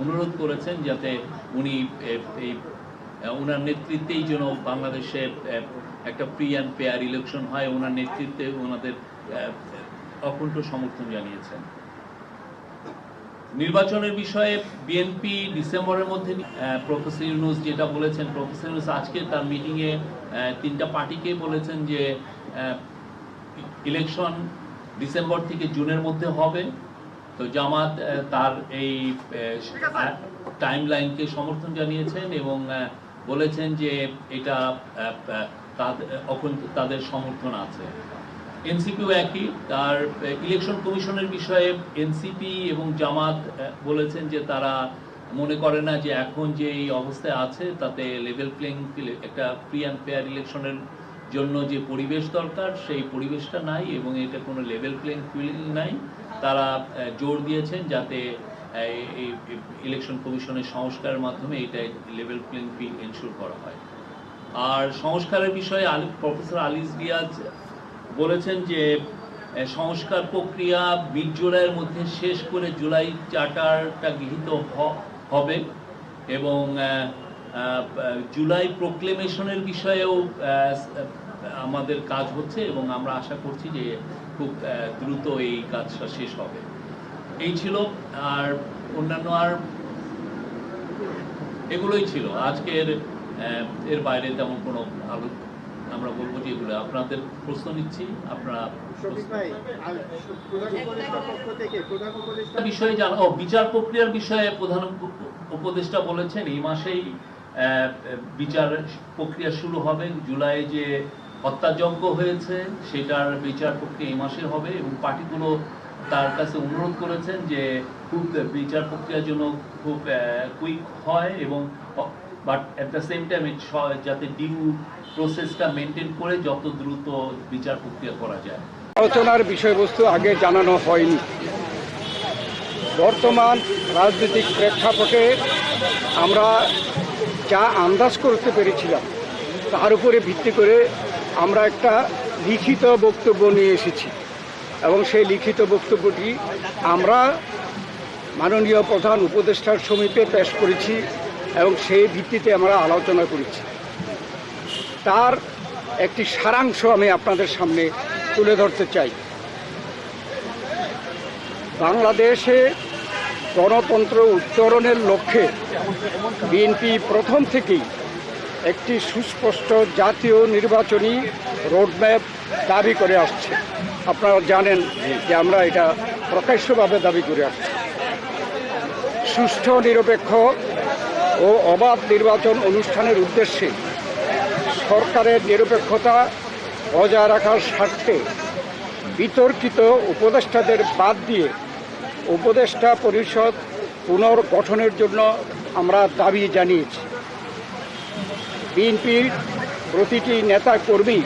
অনুরোধ করেছেন যাতে উনি এই ওনার নেতৃত্বেই যেন বাংলাদেশে একটা ফ্রি অ্যান্ড ফেয়ার ইলেকশন হয়, ওনার নেতৃত্বে ওনাদের অকুণ্ঠ সমর্থন জানিয়েছেন। নির্বাচনের বিষয়ে বিএনপি ডিসেম্বরের মধ্যে প্রফেসর ইউনুস যেটা বলেছেন, প্রফেসর ইউনুস আজকে তার মিটিংয়ে তিনটা পার্টিকেই বলেছেন যে ইলেকশন ডিসেম্বর থেকে জুনের মধ্যে হবে। তো জামাত তার এই টাইম লাইনকে সমর্থন জানিয়েছেন এবং বলেছেন যে এটা তাদের সমর্থন আছে। এনসিপিও একই, তার ইলেকশন কমিশনের বিষয়ে এনসিপি এবং জামাত বলেছেন যে তারা মনে করে না যে এখন যে এই অবস্থায় আছে, তাতে লেভেল প্লেইং একটা ফ্রি অ্যান্ড ফেয়ার ইলেকশনের জন্য যে পরিবেশ দরকার, সেই পরিবেশটা নাই এবং এটা কোনো লেভেল প্লেইং ফিল্ড নাই। তারা জোর দিয়েছেন যাতে এই ইলেকশন কমিশনের সংস্কারের মাধ্যমে এটা লেভেল প্লেইং ফিল্ড এনশিওর করা হয়। আর সংস্কারের বিষয়ে আলি প্রফেসর আলিস রিয়াজ বলেছেন যে সংস্কার প্রক্রিয়া মিড জুলাইয়ের মধ্যে শেষ করে জুলাই চার্টারটা গৃহীত হবে এবং জুলাই প্রোক্লেমেশনের বিষয়েও আমাদের কাজ হচ্ছে এবং আমরা আশা করছি যে খুব দ্রুত এই কাজটা শেষ হবে। এই ছিল আর অন্যান্য আর এগুলোই ছিল। আজকের আহ, এর বাইরে তেমন কোনো আলো আমরা বলব যে এগুলো। আপনাদের প্রশ্ন নিচ্ছি আপনারা বিষয়ে জানা ও বিচার প্রক্রিয়ার বিষয়ে প্রধান উপদেষ্টা বলেছেন এই মাসেই বিচার প্রক্রিয়া শুরু হবে, জুলাই যে হত্যাযজ্ঞ হয়েছে, সেটার বিচার প্রক্রিয়া এই মাসে হবে এবং পার্টিগুলো তার কাছে অনুরোধ করেছেন যে খুব বিচার প্রক্রিয়ার জন্য খুব কুইক হয় এবং but at the same time যাতে ডিউ প্রসেসটা মেনটেন করে যত দ্রুত বিচার প্রক্রিয়া করা যায়। আলোচনার বিষয়বস্তু আগে জানানো হয়নি। বর্তমান রাজনৈতিক প্রেক্ষাপটে আমরা যা আন্দাজ করতে পেরেছিলাম, তার উপরে ভিত্তি করে আমরা একটা লিখিত বক্তব্য নিয়ে এসেছি। এবং সেই লিখিত বক্তব্যটি আমরা মাননীয় প্রধান উপদেষ্টার সমীপে পেশ করেছি এবং সেই ভিত্তিতে আমরা আলোচনা করেছি। তার একটি সারাংশ আমি আপনাদের সামনে তুলে ধরতে চাই। বাংলাদেশে গণতন্ত্র উত্তরণের লক্ষ্যে বিএনপি প্রথম থেকেই একটি সুস্পষ্ট জাতীয় নির্বাচনী রোডম্যাপ দাবি করে আসছে। আপনারা জানেন যে আমরা এটা প্রকাশ্যভাবে দাবি করে আসছি। সুষ্ঠু, নিরপেক্ষ ও অবাধ নির্বাচন অনুষ্ঠানের উদ্দেশ্যে সরকারের নিরপেক্ষতা বজায় রাখার স্বার্থে বিতর্কিত উপদেষ্টাদের বাদ দিয়ে উপদেষ্টা পরিষদ পুনর্গঠনের জন্য আমরা দাবি জানিয়েছি। বিএনপির প্রতিটি নেতা কর্মী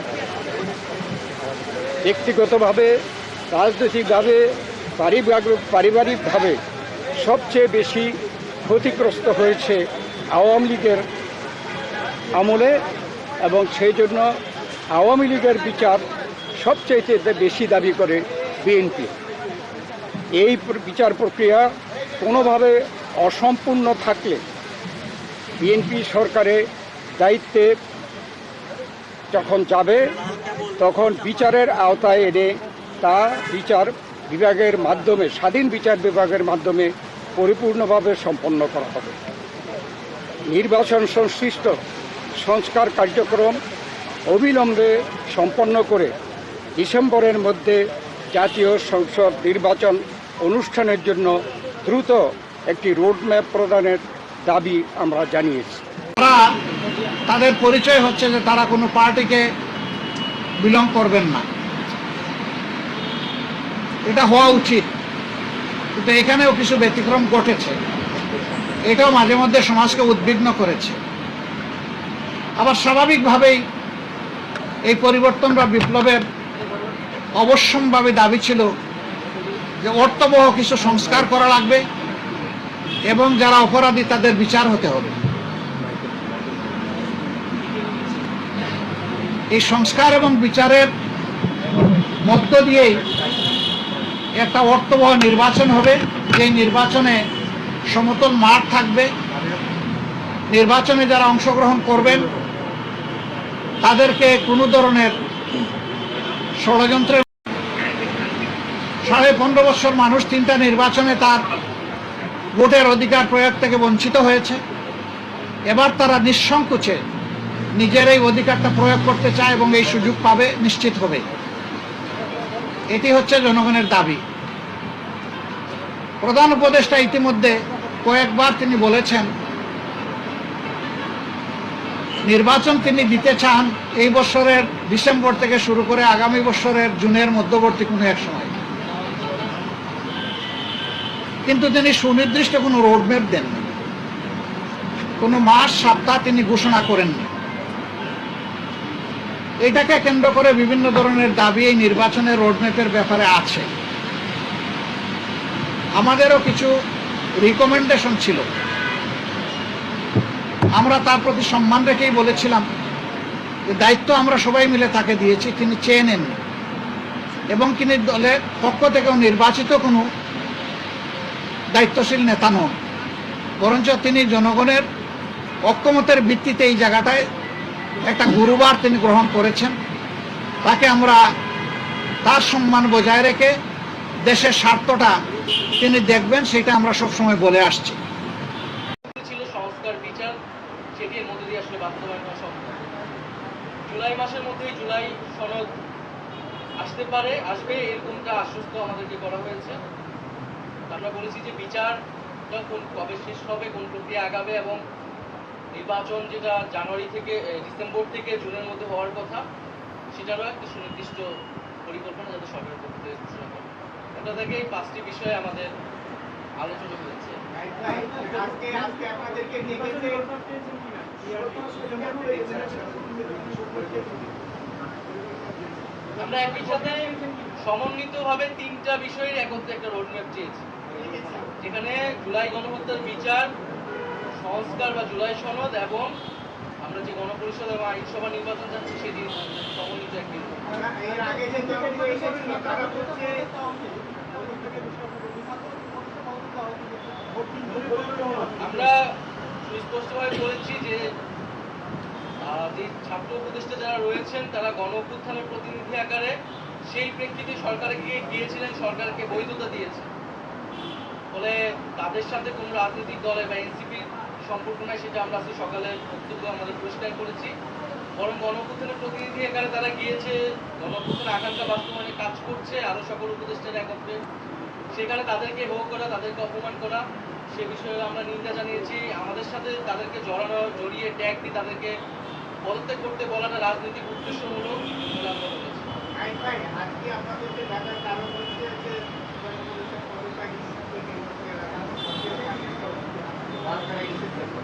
ব্যক্তিগতভাবে, রাজনৈতিকভাবে, পারিবারিক পারিবারিকভাবে সবচেয়ে বেশি ক্ষতিগ্রস্ত হয়েছে আওয়ামী লীগের আমলে এবং সেই জন্য আওয়ামী লীগের বিচার সবচেয়ে বেশি দাবি করে বিএনপি। এই বিচার প্রক্রিয়া কোনোভাবে অসম্পূর্ণ থাকলে বিএনপি সরকারের দায়িত্বে যখন যাবে, তখন বিচারের আওতায় এনে তা বিচার বিভাগের মাধ্যমে, স্বাধীন বিচার বিভাগের মাধ্যমে পরিপূর্ণভাবে সম্পন্ন করা হবে। নির্বাচন সংশ্লিষ্ট সংস্কার কার্যক্রম অবিলম্বে সম্পন্ন করে ডিসেম্বরের মধ্যে জাতীয় সংসদ নির্বাচন অনুষ্ঠানের জন্য দ্রুত একটি রোডম্যাপ প্রদানের দাবি আমরা জানিয়েছি। তারা তাদের পরিচয় হচ্ছে যে তারা কোনো পার্টিকে বিলং করবেন না। এটা হওয়া উচিত। কিন্তু এখানেও কিছু ব্যতিক্রম ঘটেছে। এটাও মাঝে মধ্যে সমাজকে উদ্বিগ্ন করেছে। আবার স্বাভাবিকভাবেই এই পরিবর্তন বা বিপ্লবের অবশ্যম্ভাবী দাবি ছিল যে অর্থবহ কিছু সংস্কার করা লাগবে এবং যারা অপরাধী তাদের বিচার হতে হবে। এই সংস্কার এবং বিচারের মধ্য দিয়েই একটা অর্থবহ নির্বাচন হবে। যে নির্বাচনে সমতল মাঠ থাকবে। নির্বাচনে যারা অংশগ্রহণ করবেন, তাদেরকে কোনো ধরনের ষড়যন্ত্রের সাড়ে পনেরো বছর মানুষ তিনটা নির্বাচনে তার ভোটের অধিকার প্রয়োগ থেকে বঞ্চিত হয়েছে। এবার তারা নিঃসংকোচে নিজের এই অধিকারটা প্রয়োগ করতে চায় এবং এই সুযোগ পাবে, নিশ্চিত হবে। এটি হচ্ছে জনগণের দাবি। প্রধান উপদেষ্টা ইতিমধ্যে কয়েকবার তিনি বলেছেন, নির্বাচন তিনি দিতে চান এই বছরের ডিসেম্বর থেকে শুরু করে আগামী বছরের জুনের মধ্যবর্তী কোনো এক সময়। কিন্তু তিনি সুনির্দিষ্ট কোনো রোডম্যাপ দেননি। কোনো মাস, সপ্তাহ তিনি ঘোষণা করেননি। এটাকে কেন্দ্র করে বিভিন্ন ধরনের দাবি এই নির্বাচনের রোডম্যাপের ব্যাপারে আছে। আমাদেরও কিছু রিকমেন্ডেশন ছিল। আমরা তার প্রতি সম্মান রেখেই বলেছিলাম যে দায়িত্ব আমরা সবাই মিলে তাকে দিয়েছি, তিনি চেয়ে নেননি। এবং তিনি দলের পক্ষ থেকেও নির্বাচিত কোনো দায়িত্বশীল নেতা নন। বরঞ্চ তিনি জনগণের ঐক্যমতের ভিত্তিতে এই জায়গাটায় একটা গুরুবার তিনি গ্রহণ করেছেন। তাকে আমরা তার সম্মান বজায় রেখে দেশের স্বার্থটা তিনি দেখবেন, সেটা আমরা সবসময় বলে আসছি। জুলাই মাসের জুলাই আসতে পারে, আসবে, এরকমটা আশ্বস্ত আমাদেরকে করা হয়েছে। আমরা বলেছি যে বিচারটা কোন কবে শেষ হবে কোন প্রক্রিয়া আগাবে এবং নির্বাচন যেটা জানুয়ারি থেকে ডিসেম্বর থেকে জুনের মধ্যে হওয়ার কথা সেটারও একটা সুনির্দিষ্ট পরিকল্পনা যাতে সরকারের পক্ষ থেকে ঘোষণা করে ওটা থেকে এই পাঁচটি বিষয়ে আমাদের আলোচনা হয়েছে। আমরা একই সাথে সমন্বিতভাবে তিনটা বিষয়ের একত্রে একটা রোডম্যাপ চেয়েছি। যেখানে জুলাই গণহত্যার বিচার সংস্কার বা জুলাই সনদ এবং আমরা যে গণপরিষদ এবং আইনসভা নির্বাচন যাচ্ছি সেটি সমন্বিত বলছে আমরা সুস্পষ্টভাবে বলেছি যে যে ছাত্র উপদেষ্টা যারা রয়েছেন তারা গণ প্রতিনিধি আকারে সেই প্রেক্ষিতে সরকারে গিয়ে গিয়েছিলেন সরকারকে বৈধতা দিয়েছে। ফলে তাদের সাথে কোনো রাজনৈতিক দলে বা এনসিপির সম্পর্ক নাই, সেটা আমরা আজকে সকালে বক্তব্য আমাদের পরিষ্কার করেছি। বরং গণ অভ্যুত্থানের প্রতিনিধি এখানে তারা গিয়েছে গণ অভ্যুত্থানের আকাঙ্ক্ষা বাস্তবায়নে কাজ করছে, আরও সকল উপদেষ্টারা একত্রে। সেখানে তাদেরকে হোক করা, তাদেরকে অপমান করা, সে বিষয়ে আমরা নিন্দা জানিয়েছি। আমাদের সাথে তাদেরকে জড়ানো, জড়িয়ে ট্যাগ দিয়ে তাদেরকে পদত্যাগ করতে বলাটা রাজনৈতিক উদ্দেশ্যমূলক আমরা বলেছি। আজকে আপনাদেরকে ডাকার কারণ হচ্ছে যে এই বিষয়ে আপনাদের মতামত থাকবে আপনারা জাতীয় সেখানে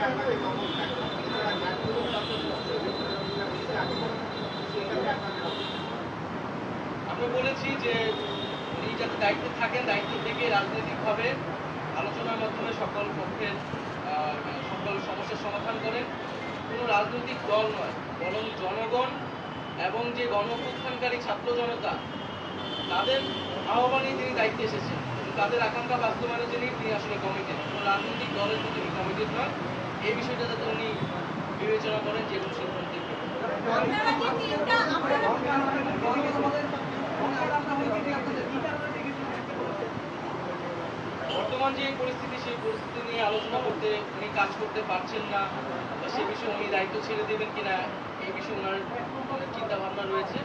আপনাদের আমরা বলেছি যে উনি যাতে দায়িত্বে থাকেন, দায়িত্ব থেকে রাজনৈতিকভাবে আলোচনার মাধ্যমে সকল পক্ষের সকল সমস্যার সমাধান করেন। কোনো রাজনৈতিক দল নয়, বরং জনগণ এবং যে গণ ছাত্র জনতা, তাদের আহ্বানে তিনি দায়িত্বে এসেছেন। তাদের আকাঙ্ক্ষা বাস্তবায়নের জন্যই তিনি আসলে কমিটেড। কোনো রাজনৈতিক দলের প্রতি কমিটেড নয় এই বিষয়টা যাতে উনি বিবেচনা করেন যে কোনো সিদ্ধান্ত বর্তমান যে পরিস্থিতি, সেই পরিস্থিতি নিয়ে আলোচনা করতে উনি কাজ করতে পারছেন না। সে বিষয়ে উনি দায়িত্ব ছেড়ে দেবেন কিনা, এই বিষয়ে ওনার চিন্তা ভাবনা রয়েছে।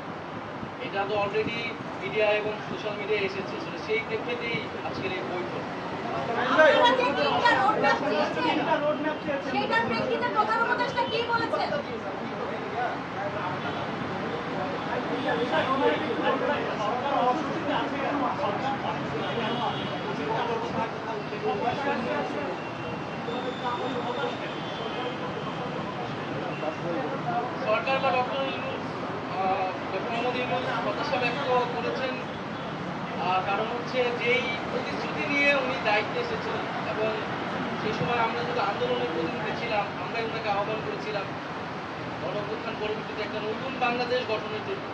এটা তো অলরেডি মিডিয়া এবং সোশ্যাল মিডিয়ায় এসেছে সেই প্রেক্ষিতেই আজকের এই বৈঠক আপনারা যে তিনটা রোডম্যাপ চেয়েছেন সেইটার প্রেক্ষিতে প্রধান উপদেষ্টা কি বলেছেন? সরকার বা ডক্টর ইউনুস ডক্টর ব্যক্ত করেছেন। কারণ হচ্ছে যেই প্রতিশ্রুতি নিয়ে উনি দায়িত্বে এসেছিলেন এবং সেই সময় আমরা যদি আন্দোলনের প্রতিনিধি ছিলাম, আমরাই ওনাকে আহ্বান করেছিলাম, গণঅভ্যুত্থান পরবর্তীতে একটা নতুন বাংলাদেশ গঠনের জন্য।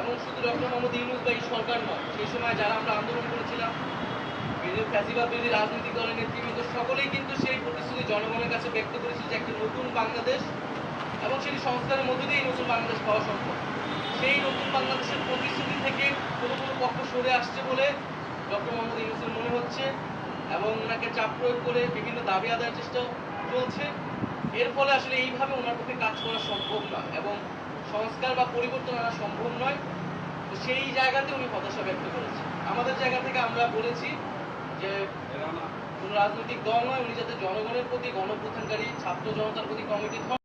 এবং শুধু ডক্টর মোহাম্মদ ইউনুস বা এই সরকার নয়, সেই সময় যারা আমরা আন্দোলন করেছিলাম ফ্যাসিবাদ, বিরোধী রাজনৈতিক দলের নেতৃবৃন্দ, সকলেই কিন্তু সেই প্রতিশ্রুতি জনগণের কাছে ব্যক্ত করেছিল যে একটা নতুন বাংলাদেশ এবং সেটি সংস্কারের মধ্যে দিয়েই নতুন বাংলাদেশ পাওয়া সম্ভব। সেই নতুন বাংলাদেশের প্রতিশ্রুতি থেকে কোনো কোনো পক্ষ সরে আসছে বলে ডক্টর মোহাম্মদ ইউনুসের মনে হচ্ছে। এবং ওনাকে চাপ প্রয়োগ করে বিভিন্ন দাবি আদায়ের চেষ্টা চলছে। এর ফলে আসলে এইভাবে ওনার পক্ষে কাজ করা সম্ভব নয় এবং সংস্কার বা পরিবর্তন আনা সম্ভব নয়। তো সেই জায়গাতে উনি হতাশা ব্যক্ত করেছেন। আমাদের জায়গা থেকে আমরা বলেছি যে কোনো রাজনৈতিক দল নয় উনি যাতে জনগণের প্রতি গণপ্রধানকারী ছাত্র জনতার প্রতি কমিটি